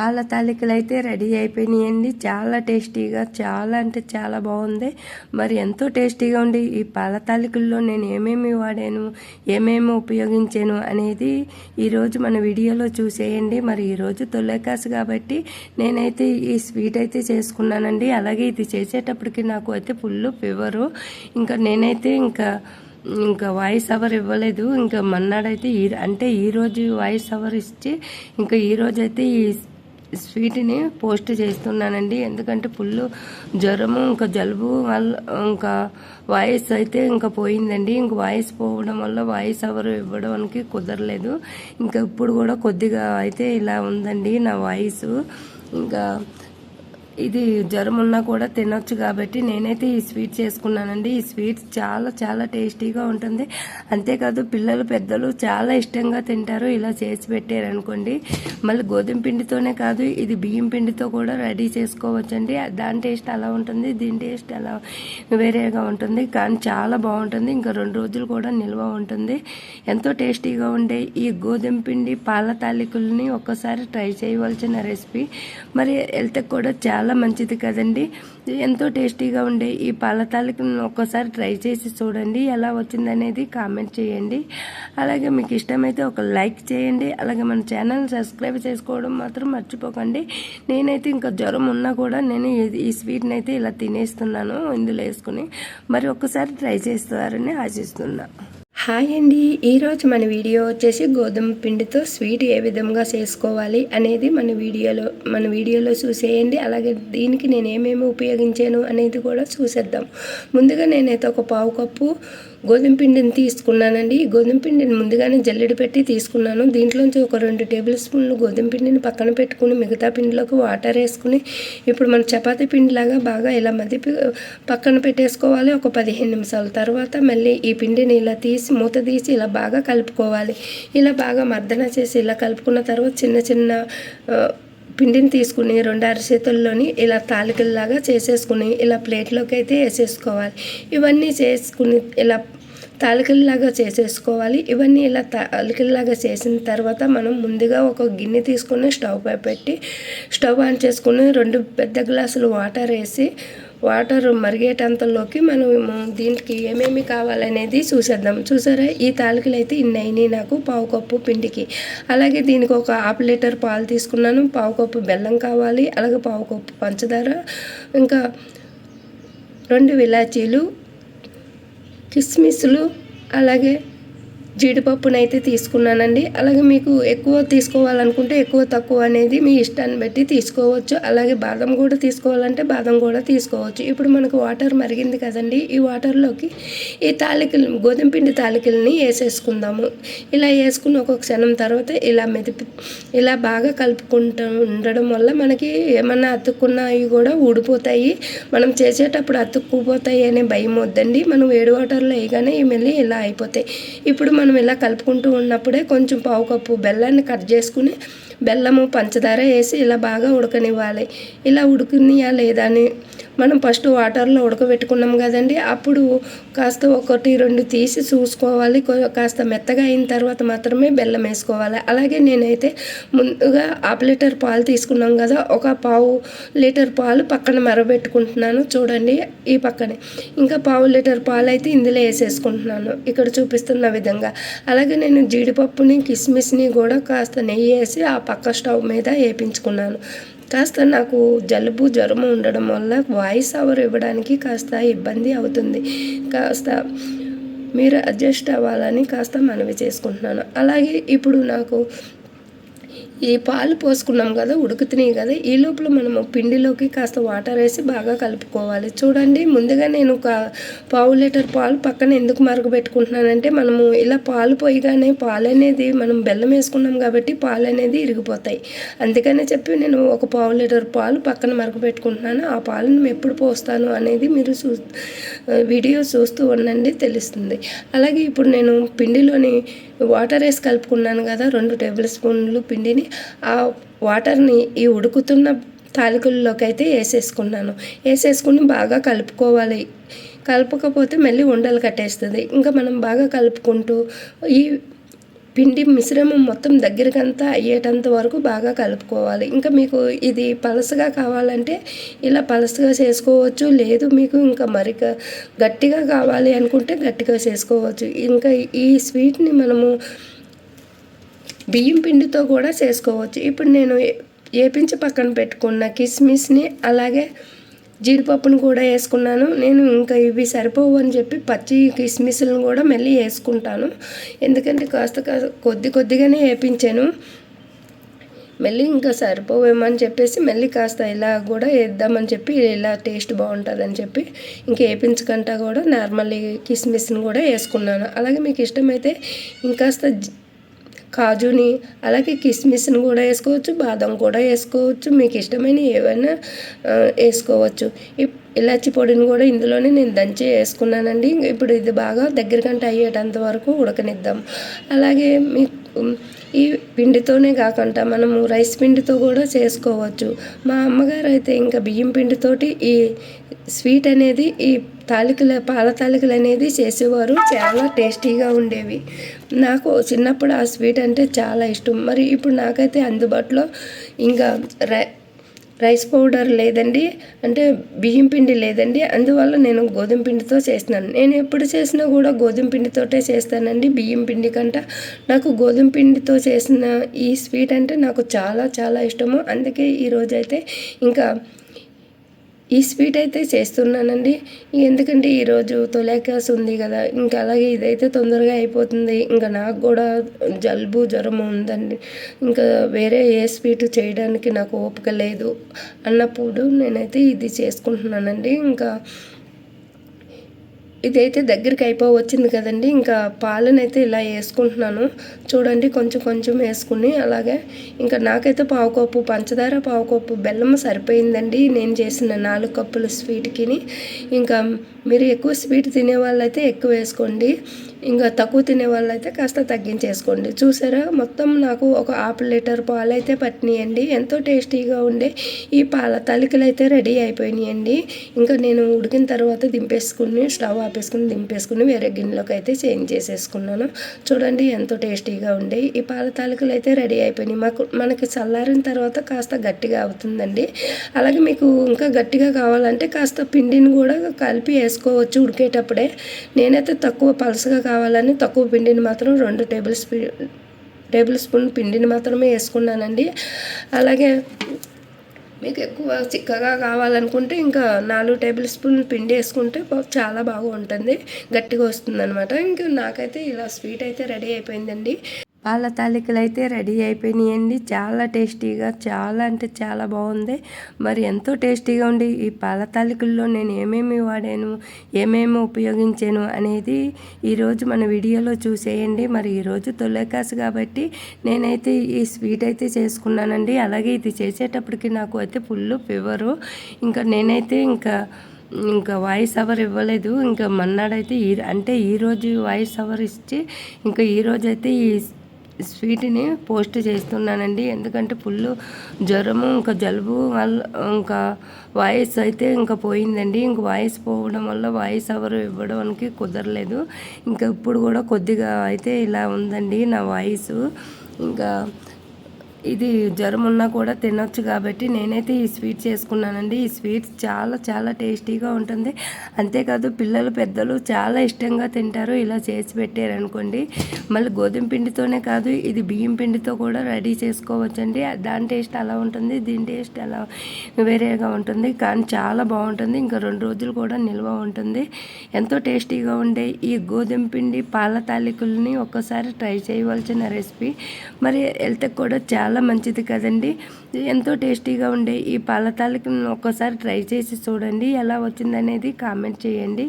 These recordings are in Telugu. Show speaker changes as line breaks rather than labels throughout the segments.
పాల తాలికలు అయితే రెడీ అయిపోయినాయండి. చాలా టేస్టీగా చాలా అంటే చాలా బాగుంది. మరి ఎంతో టేస్టీగా ఉండి ఈ పాల తాలికల్లో నేను ఏమేమి వాడాను ఏమేమి ఉపయోగించాను అనేది ఈరోజు మన వీడియోలో చూసేయండి. మరి ఈరోజు తొలకాసు కాబట్టి నేనైతే ఈ స్వీట్ అయితే చేసుకున్నానండి. అలాగే ఇది చేసేటప్పటికి నాకు అయితే ఫుల్ ఫీవరు. ఇంకా నేనైతే ఇంకా ఇంకా వాయిస్ అవర్ ఇవ్వలేదు. ఇంకా మన్నాడైతే ఈ అంటే ఈరోజు వాయిస్ అవర్ ఇచ్చి ఇంకా ఈరోజు అయితే ఈ స్వీట్ని పోస్ట్ చేస్తున్నానండి. ఎందుకంటే ఫుల్ జ్వరము ఇంకా జలుబు వల్ల ఇంకా వాయిస్ అయితే ఇంకా పోయిందండి. ఇంక వాయిస్ పోవడం వల్ల వాయిస్ ఎవరు ఇవ్వడానికి కుదరలేదు. ఇంకా ఇప్పుడు కూడా కొద్దిగా అయితే ఇలా ఉందండి నా వాయిస్. ఇంకా ఇది జ్వరం ఉన్నా కూడా తినొచ్చు కాబట్టి నేనైతే ఈ స్వీట్ చేసుకున్నానండి. ఈ స్వీట్స్ చాలా చాలా టేస్టీగా ఉంటుంది. అంతేకాదు పిల్లలు పెద్దలు చాలా ఇష్టంగా తింటారు. ఇలా చేసి పెట్టారనుకోండి. మళ్ళీ గోధుమ పిండితోనే కాదు ఇది బియ్యం పిండితో కూడా రెడీ చేసుకోవచ్చండి. దాని టేస్ట్ అలా ఉంటుంది దీని టేస్ట్ అలా వేరేగా ఉంటుంది. కానీ చాలా బాగుంటుంది. ఇంకా రెండు రోజులు కూడా నిల్వ ఉంటుంది. ఎంతో టేస్టీగా ఉండే ఈ గోధుమ పిండి పాల తాలికల్ని ఒక్కసారి ట్రై చేయవలసిన రెసిపీ. మరి హెల్త్కి కూడా చాలా చాలా మంచిది కదండి. ఎంతో టేస్టీగా ఉండే ఈ పాల తాలికలను ఒక్కసారి ట్రై చేసి చూడండి. ఎలా వచ్చిందనేది కామెంట్ చేయండి. అలాగే మీకు ఇష్టమైతే ఒక లైక్ చేయండి. అలాగే మన ఛానల్ సబ్స్క్రైబ్ చేసుకోవడం మాత్రం మర్చిపోకండి. నేనైతే ఇంకా జ్వరం ఉన్నా కూడా నేను ఈ- ఈ స్వీట్ని అయితే ఇలా తినేస్తున్నాను ఇందులో వేసుకుని. మరి ఒక్కసారి ట్రై చేస్తారని ఆశిస్తున్నా. హాయ్ అండి. ఈరోజు మన వీడియో వచ్చేసి గోధుమ పిండితో స్వీట్ ఏ విధంగా చేసుకోవాలి అనేది మన వీడియోలో మన వీడియోలో చూసేయండి. అలాగే దీనికి నేను ఏమేమి ఉపయోగించాను అనేది కూడా చూసేద్దాం. ముందుగా నేనైతే ఒక పావు కప్పు గోధుమ పిండిని తీసుకున్నానండి. ఈ గోధుమ పిండిని ముందుగానే జల్లెడ పెట్టి తీసుకున్నాను. దీంట్లోంచి ఒక రెండు టేబుల్ స్పూన్లు గోధుమ పిండిని పక్కన పెట్టుకుని మిగతా పిండిలోకి వాటర్ వేసుకుని ఇప్పుడు మన చపాతీ పిండిలాగా బాగా ఇలా మదిపి పక్కన పెట్టేసుకోవాలి. ఒక పదిహేను నిమిషాల తర్వాత మళ్ళీ ఈ పిండిని ఇలా తీసి మూత తీసి ఇలా బాగా కలుపుకోవాలి. ఇలా బాగా మర్దన చేసి ఇలా కలుపుకున్న తర్వాత చిన్న చిన్న పిండిని తీసుకుని రెండు అరిచేతుల్లోని ఇలా తాలికల్లాగా చేసేసుకుని ఇలా ప్లేట్లోకి అయితే వేసేసుకోవాలి. ఇవన్నీ చేసుకుని ఇలా తాలికల్లాగా చేసేసుకోవాలి. ఇవన్నీ ఇలా తాలికల్లాగా చేసిన తర్వాత మనం ముందుగా ఒక గిన్నె తీసుకుని స్టవ్ పై పెట్టి స్టవ్ ఆన్ చేసుకుని రెండు పెద్ద గ్లాసులు వాటర్ వేసి వాటర్ మరిగేటంతలోకి మనం దీనికి ఏమేమి కావాలనేది చూసేద్దాం. చూసారా? ఈ తాలికలు అయితే ఇన్ని అయినాయి నాకు పావు కప్పు పిండికి. అలాగే దీనికి ఒక హాఫ్ లీటర్ పాలు తీసుకున్నాను. పావు కప్పు బెల్లం కావాలి అలాగే పావు కప్పు పంచదార ఇంకా రెండు విలాచీలు కిస్మిస్లు అలాగే జీడిపప్పునైతే తీసుకున్నానండి. అలాగే మీకు ఎక్కువ తీసుకోవాలనుకుంటే ఎక్కువ తక్కువ అనేది మీ ఇష్టాన్ని బట్టి తీసుకోవచ్చు. అలాగే బాదం కూడా తీసుకోవాలంటే బాదం కూడా తీసుకోవచ్చు. ఇప్పుడు మనకు వాటర్ మరిగింది కదండి. ఈ వాటర్లోకి ఈ తాలికలు గోధుమ పిండి తాలికల్ని వేసేసుకుందాము. ఇలా వేసుకుని ఒక క్షణం తర్వాత ఇలా మెదిపి ఇలా బాగా కలుపుకుంటూ ఉండడం వల్ల మనకి ఏమన్నా అతుక్కున్నవి కూడా ఊడిపోతాయి. మనం చేసేటప్పుడు అతుక్కుపోతాయి అనే భయం వద్దండి. మనం వేడి వాటర్లో వేయగానే మళ్ళీ ఇలా అయిపోతాయి. ఇప్పుడు మనం ఇలా కలుపుకుంటూ ఉన్నప్పుడే కొంచెం పావు కప్పు బెల్లాన్ని కట్ చేసుకుని బెల్లము పంచదార వేసి ఇలా బాగా ఉడకనివ్వాలి. ఇలా ఉడికినాయా లేదా అని మనం ఫస్ట్ వాటర్లో ఉడకబెట్టుకున్నాం కదండి. అప్పుడు కాస్త ఒకటి రెండు తీసి చూసుకోవాలి. కాస్త మెత్తగా అయిన తర్వాత మాత్రమే బెల్లం వేసుకోవాలి. అలాగే నేనైతే ముందుగా హాఫ్ లీటర్ పాలు తీసుకున్నాం కదా ఒక పావు లీటర్ పాలు పక్కన మరబెట్టుకుంటున్నాను. చూడండి ఈ పక్కనే. ఇంకా పావు లీటర్ పాలు అయితే ఇందులో వేసేసుకుంటున్నాను. ఇక్కడ చూపిస్తున్న విధంగా. అలాగే నేను జీడిపప్పుని కిస్మిస్ని కూడా కాస్త నెయ్యి వేసి ఆ పక్క స్టవ్ మీద వేపించుకున్నాను. కాస్త నాకు జలుబు జ్వరం ఉండడం వల్ల వాయిస్ అవర్ ఇవ్వడానికి కాస్త ఇబ్బంది అవుతుంది. కాస్త మీరు అడ్జస్ట్ అవ్వాలని కాస్త మనవి చేసుకుంటున్నాను. అలాగే ఇప్పుడు నాకు ఈ పాలు పోసుకున్నాం కదా ఉడుకుతున్నాయి కదా ఈ లోపల మనము పిండిలోకి కాస్త వాటర్ వేసి బాగా కలుపుకోవాలి. చూడండి ముందుగా నేను ఒక పావు లీటర్ పాలు పక్కన ఎందుకు మరగబెట్టుకుంటున్నానంటే మనము ఇలా పాలు పోయగానే పాలు అనేది మనం బెల్లం వేసుకున్నాం కాబట్టి పాలు అనేది ఇరిగిపోతాయి. అందుకనే చెప్పి నేను ఒక పావు లీటర్ పాలు పక్కన మరగబెట్టుకుంటున్నాను. ఆ పాలను ఎప్పుడు పోస్తాను అనేది మీరు చూ వీడియో చూస్తూ ఉండండి తెలుస్తుంది. అలాగే ఇప్పుడు నేను పిండిలోని వాటర్ వేసి కలుపుకున్నాను కదా రెండు టేబుల్ స్పూన్లు పిండి పిండిని ఆ వాటర్ని ఈ ఉడుకుతున్న తాలికల్లోకి అయితే వేసేసుకున్నాను. వేసేసుకుని బాగా కలుపుకోవాలి. కలపకపోతే మళ్ళీ ఉండలు కట్టేస్తుంది. ఇంకా మనం బాగా కలుపుకుంటూ ఈ పిండి మిశ్రమం మొత్తం దగ్గరకంతా అయ్యేటంత వరకు బాగా కలుపుకోవాలి. ఇంకా మీకు ఇది పలసగా కావాలంటే ఇలా పలసగా చేసుకోవచ్చు. లేదు మీకు ఇంకా మరి గట్టిగా కావాలి అనుకుంటే గట్టిగా చేసుకోవచ్చు. ఇంకా ఈ స్వీట్ని మనము బియ్యం పిండితో కూడా చేసుకోవచ్చు. ఇప్పుడు నేను ఏపించి పక్కన పెట్టుకున్న కిస్మిస్ని అలాగే జీడిపప్పును కూడా వేసుకున్నాను. నేను ఇంకా ఇవి సరిపోవు అని చెప్పి పచ్చి కిస్మిస్లను కూడా మళ్ళీ వేసుకుంటాను. ఎందుకంటే కాస్త కొద్ది కొద్దిగానే వేపించాను. మళ్ళీ ఇంకా సరిపోవేమని చెప్పేసి మళ్ళీ కాస్త ఇలా కూడా వేద్దామని చెప్పి ఇలా టేస్ట్ బాగుంటుందని చెప్పి ఇంకా వేపించకుండా కూడా నార్మల్ కిస్మిస్ని కూడా వేసుకున్నాను. అలాగే మీకు ఇష్టమైతే ఇంకాస్త కాజుని అలాగే కిస్మిస్ని కూడా వేసుకోవచ్చు బాదం కూడా వేసుకోవచ్చు మీకు ఇష్టమైన ఏవైనా వేసుకోవచ్చు. ఇలాచి పొడిని కూడా ఇందులోనే నేను దంచి వేసుకున్నానండి. ఇప్పుడు ఇది బాగా దగ్గరకంటే అయ్యేటంత వరకు ఉడకనిద్దాం. అలాగే మీకు ఈ పిండితోనే కాకుండా మనము రైస్ పిండితో కూడా చేసుకోవచ్చు. మా అమ్మగారు అయితే ఇంకా బియ్యం పిండితోటి ఈ స్వీట్ అనేది ఈ తాలికల పాల తాలికలు అనేది చేసేవారు. చాలా టేస్టీగా ఉండేవి. నాకు చిన్నప్పుడు ఆ స్వీట్ అంటే చాలా ఇష్టం. మరి ఇప్పుడు నాకైతే అందుబాటులో ఇంకా రై రైస్ పౌడర్ లేదండి అంటే బియ్యం పిండి లేదండి. అందువల్ల నేను గోధుమ పిండితో చేస్తున్నాను. నేను ఎప్పుడు చేసినా కూడా గోధుమ పిండితోటే చేస్తానండి. బియ్యం పిండి కంట నాకు గోధుమ పిండితో చేసిన ఈ స్వీట్ అంటే నాకు చాలా చాలా ఇష్టము. అందుకే ఈరోజైతే ఇంకా ఈ స్వీట్ అయితే చేస్తున్నానండి. ఎందుకంటే ఈరోజు తొలేకాస్ ఉంది కదా ఇంకా అలాగే ఇదైతే తొందరగా అయిపోతుంది. ఇంకా నాకు కూడా జలుబు జ్వరం ఉందండి. ఇంకా వేరే ఏ స్వీట్ చేయడానికి నాకు ఓపిక లేదు. అన్నప్పుడు నేనైతే ఇది చేసుకుంటున్నానండి. ఇంకా ఇదైతే దగ్గరికి అయిపో వచ్చింది కదండి. ఇంకా పాలనైతే ఇలా వేసుకుంటున్నాను. చూడండి కొంచెం కొంచెం వేసుకుని అలాగే ఇంకా నాకైతే పావుకప్పు పంచదార పావుకప్పు బెల్లం సరిపోయిందండి. నేను చేసిన నాలుగు కప్పులు స్వీట్కి ఇంకా మీరు ఎక్కువ స్వీట్ తినే వాళ్ళైతే ఎక్కువ వేసుకోండి. ఇంకా తక్కువ తినే వాళ్ళైతే కాస్త తగ్గించేసుకోండి. చూసారా మొత్తం నాకు ఒక హాఫ్ లీటర్ పాలు అయితే పట్టినాయండి. ఎంతో టేస్టీగా ఉండే ఈ పాల తలికలు అయితే రెడీ అయిపోయినాయండి. ఇంకా నేను ఉడికిన తర్వాత దింపేసుకుని స్టవ్ ఆపేసుకుని దింపేసుకుని వేరే గిన్నెలోకి అయితే చేంజ్ చేసేసుకున్నాను. చూడండి ఎంతో టేస్టీగా ఉండే ఈ పాల తాలికలు అయితే రెడీ అయిపోయినాయి. మాకు మనకి చల్లారిన తర్వాత కాస్త గట్టిగా అవుతుందండి. అలాగే మీకు ఇంకా గట్టిగా కావాలంటే కాస్త పిండిని కూడా కలిపి వేసుకోవచ్చు ఉడికేటప్పుడే. నేనైతే తక్కువ పలసగా కావాలని తక్కువ పిండిని మాత్రం రెండు టేబుల్ స్పీ టేబుల్ స్పూన్ పిండిని మాత్రమే వేసుకున్నానండి. అలాగే మీకు ఎక్కువ చిక్కగా కావాలనుకుంటే ఇంకా నాలుగు టేబుల్ స్పూన్ పిండి వేసుకుంటే చాలా బాగా ఉంటుంది గట్టిగా వస్తుంది అనమాట ఇంకా నాకైతే ఇలా స్వీట్ అయితే రెడీ అయిపోయిందండి. పాల తాలికలు అయితే రెడీ అయిపోయినాయండి. చాలా టేస్టీగా చాలా అంటే చాలా బాగుంది. మరి ఎంతో టేస్టీగా ఉండి ఈ పాల తాలికల్లో నేను ఏమేమి వాడాను ఏమేమి ఉపయోగించాను అనేది ఈరోజు మన వీడియోలో చూసేయండి. మరి ఈరోజు తొలకాసు కాబట్టి నేనైతే ఈ స్వీట్ అయితే చేసుకున్నానండి. అలాగే ఇది చేసేటప్పటికి నాకు అయితే ఫుల్ ఫీవరు. ఇంకా నేనైతే ఇంకా ఇంకా వాయిస్ అవర్ ఇవ్వలేదు. ఇంకా మన్నాడైతే ఈ అంటే ఈరోజు వాయిస్ అవర్ ఇచ్చి ఇంకా ఈరోజు అయితే ఈ స్వీట్ని పోస్ట్ చేస్తున్నానండి. ఎందుకంటే ఫుల్ జ్వరము ఇంకా జలుబు వల్ల ఇంకా వాయిస్ అయితే ఇంకా పోయిందండి. ఇంక వాయిస్ పోవడం వల్ల వాయిస్ ఎవరు ఇవ్వడానికి కుదరలేదు. ఇంకా ఇప్పుడు కూడా కొద్దిగా అయితే ఇలా ఉందండి నా వాయిస్. ఇంకా ఇది జ్వరం ఉన్నా కూడా తినొచ్చు కాబట్టి నేనైతే ఈ స్వీట్ చేసుకున్నానండి. ఈ స్వీట్స్ చాలా చాలా టేస్టీగా ఉంటుంది. అంతేకాదు పిల్లలు పెద్దలు చాలా ఇష్టంగా తింటారు. ఇలా చేసి పెట్టారనుకోండి. మళ్ళీ గోధుమ పిండితోనే కాదు ఇది బియ్యం పిండితో కూడా రెడీ చేసుకోవచ్చండి. దాని టేస్ట్ అలా ఉంటుంది దీని టేస్ట్ అలా వేరేగా ఉంటుంది. కానీ చాలా బాగుంటుంది. ఇంకా రెండు రోజులు కూడా నిల్వ ఉంటుంది. ఎంతో టేస్టీగా ఉండే ఈ గోధుమ పిండి పాల తాలికల్ని ఒక్కసారి ట్రై చేయవలసిన రెసిపీ. మరి హెల్త్కి కూడా చాలా చాలా మంచిది కదండి. ఎంతో టేస్టీగా ఉండే ఈ పాల ఒక్కసారి ట్రై చేసి చూడండి ఎలా వచ్చిందనేది కామెంట్ చేయండి.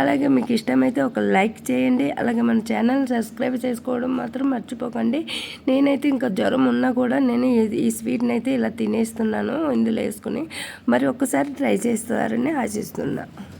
అలాగే మీకు ఇష్టమైతే ఒక లైక్ చేయండి అలాగే మన ఛానల్ సబ్స్క్రైబ్ చేసుకోవడం మాత్రం మర్చిపోకండి. నేనైతే ఇంకా జ్వరం ఉన్నా కూడా నేను ఈ స్వీట్ని అయితే ఇలా తినేస్తున్నాను ఇందులో వేసుకుని. మరి ఒక్కసారి ట్రై చేస్తారని ఆశిస్తున్నాను